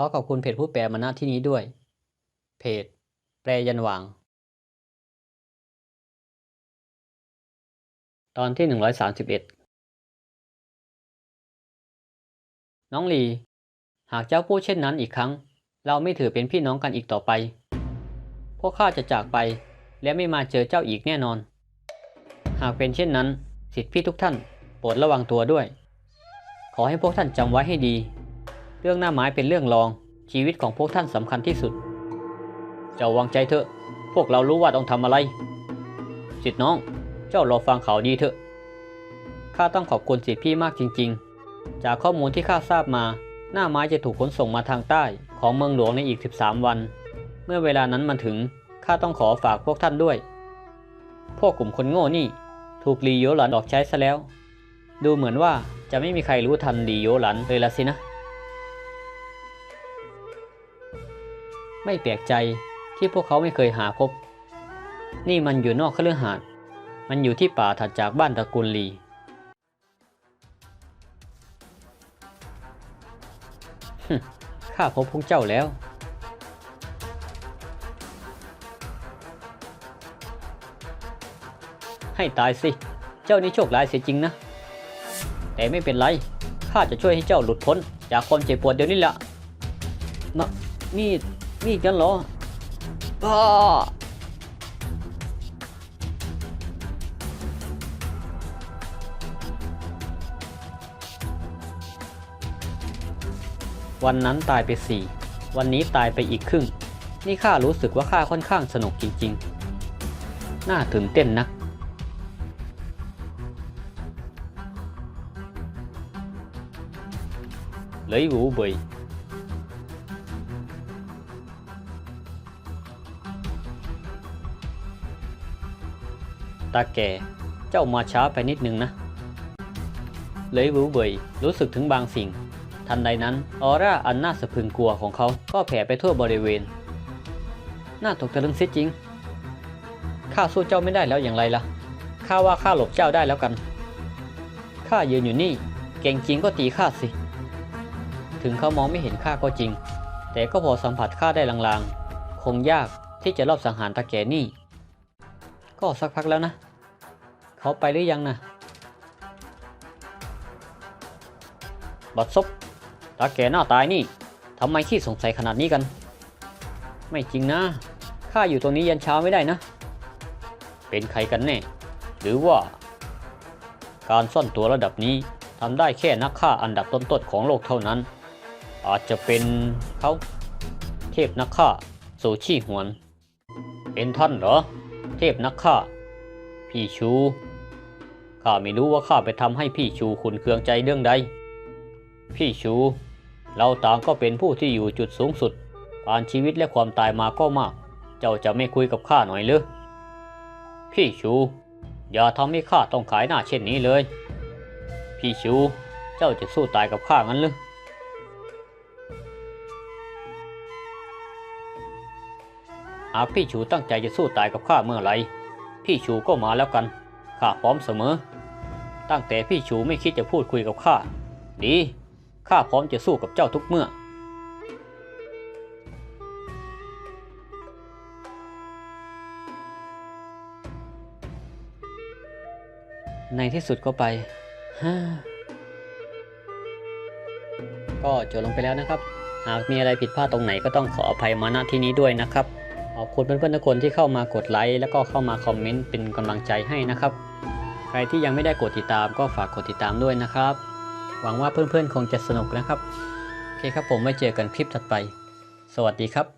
ขอขอบคุณเพจผู้แปลมาณที่นี้ด้วย เพจ แปลยันหวาง ตอนที่หนึ่งร้อยสามสิบเอ็ดน้องลี หากเจ้าพูดเช่นนั้นอีกครั้ง เราไม่ถือเป็นพี่น้องกันอีกต่อไป พวกข้าจะจากไปและไม่มาเจอเจ้าอีกแน่นอน หากเป็นเช่นนั้น สิทธิพี่ทุกท่าน โปรดระวังตัวด้วย ขอให้พวกท่านจำไว้ให้ดี เรื่องหน้าไม้เป็นเรื่องรอง ชีวิตของพวกท่านสำคัญที่สุด เจ้าวางใจเถอะ พวกเรารู้ว่าต้องทำอะไร สิทธิน้อง เจ้ารอฟังข่าวดีเถอะ ข้าต้องขอบคุณสิทธิพี่มากจริง ๆ จากข้อมูลที่ข้าทราบมา หน้าไม้จะถูกขนส่งมาทางใต้ของเมืองหลวงในอีก 13 วัน เมื่อเวลานั้นมาถึง ข้าต้องขอฝากพวกท่านด้วย พวกกลุ่มคนโง่นี่ ถูกลีโยหลันออกใช้ซะแล้ว ดูเหมือนว่าจะไม่มีใครรู้ทันลีโยหลันเลยละสินะ ไม่แปลกใจที่พวกเขาไม่เคยหาพบ นี่มันอยู่นอกเครือหาดมันอยู่ที่ป่าถัดจากบ้านตระกูลลี ข้าพบพวกเจ้าแล้ว ให้ตายสิ เจ้านี่โชคร้ายเสียจริงนะ แต่ไม่เป็นไร ข้าจะช่วยให้เจ้าหลุดพ้น จากความเจ็บปวดเดี๋ยวนี้แหละมามี ดมีดกันเหรออ้าวันนั้นตายไปสี่ วันนี้ตายไปอีกครึ่ง นี่ข้ารู้สึกว่าข้าค่อนข้างสนุกจริงๆ น่าตื่นเต้นนัก lấy vũ bì ta แก่ เจ้ามาช้าไปนิดนึงนะ เลยวูเบยรู้สึกถึงบางสิ่ง ทันใดนั้นออร่าอันน่าสะพึงกลัวของเขาก็แผ่ไปทั่วบริเวณ น่าตกตะลึงเสียจริง ข้าสู้เจ้าไม่ได้แล้วอย่างไรล่ะ ข้าว่าข้าหลบเจ้าได้แล้วกัน ข้ายืนอยู่นี่ เก่งจริงก็ตีข้าสิ ถึงเขามองไม่เห็นข้าก็จริง แต่ก็พอสัมผัสข้าได้ลางๆ คงยากที่จะรอบสังหารตาแก่นี่ ก็สักพักแล้วนะ เขาไปหรือยังนะบัดซบตาแก่หน้าตายนี่ทำไมขี้สงสัยขนาดนี้กัน ไม่จริงนะ ข้าอยู่ตรงนี้ยันเช้าไม่ได้นะ เป็นใครกันแน่ หรือว่า การซ่อนตัวระดับนี้ทำได้แค่นักฆ่าอันดับต้นๆของโลกเท่านั้น อาจจะเป็นเขาเทพนักฆ่าโซชี่หวน เป็นท่านเหรอ เทพนักฆ่า พี่ชู ข้าไม่รู้ว่าข้าไปทำให้พี่ชูขุนเคืองใจเรื่องใด พี่ชู เราต่างก็เป็นผู้ที่อยู่จุดสูงสุดผ่านชีวิตและความตายมาก็มาก เจ้าจะไม่คุยกับข้าหน่อยหรือพี่ชู อย่าทำให้ข้าต้องขายหน้าเช่นนี้เลย พี่ชู เจ้าจะสู้ตายกับข้างั้นหรือหากพี่ชูตั้งใจจะสู้ตายกับข้าเมื่อไหรพี่ชูก็มาแล้วกันข้าพร้อมเสมอ ตั้งแต่พี่ชูไม่คิดจะพูดคุยกับข้า ดี ข้าพร้อมจะสู้กับเจ้าทุกเมื่อ ในที่สุดก็ไปฮ่าก็จบลงไปแล้วนะครับ หากมีอะไรผิดพลาดตรงไหนก็ต้องขออภัยมาณที่นี้ด้วยนะครับ ขอบคุณเพื่อนๆทุกคนที่เข้ามากดไลค์แล้วก็เข้ามาคอมเมนต์เป็นกำลังใจให้นะครับ ใครที่ยังไม่ได้กดติดตามก็ฝากกดติดตามด้วยนะครับ หวังว่าเพื่อนๆคงจะสนุกนะครับ โอเคครับผมไว้เจอกันคลิปถัดไป สวัสดีครับ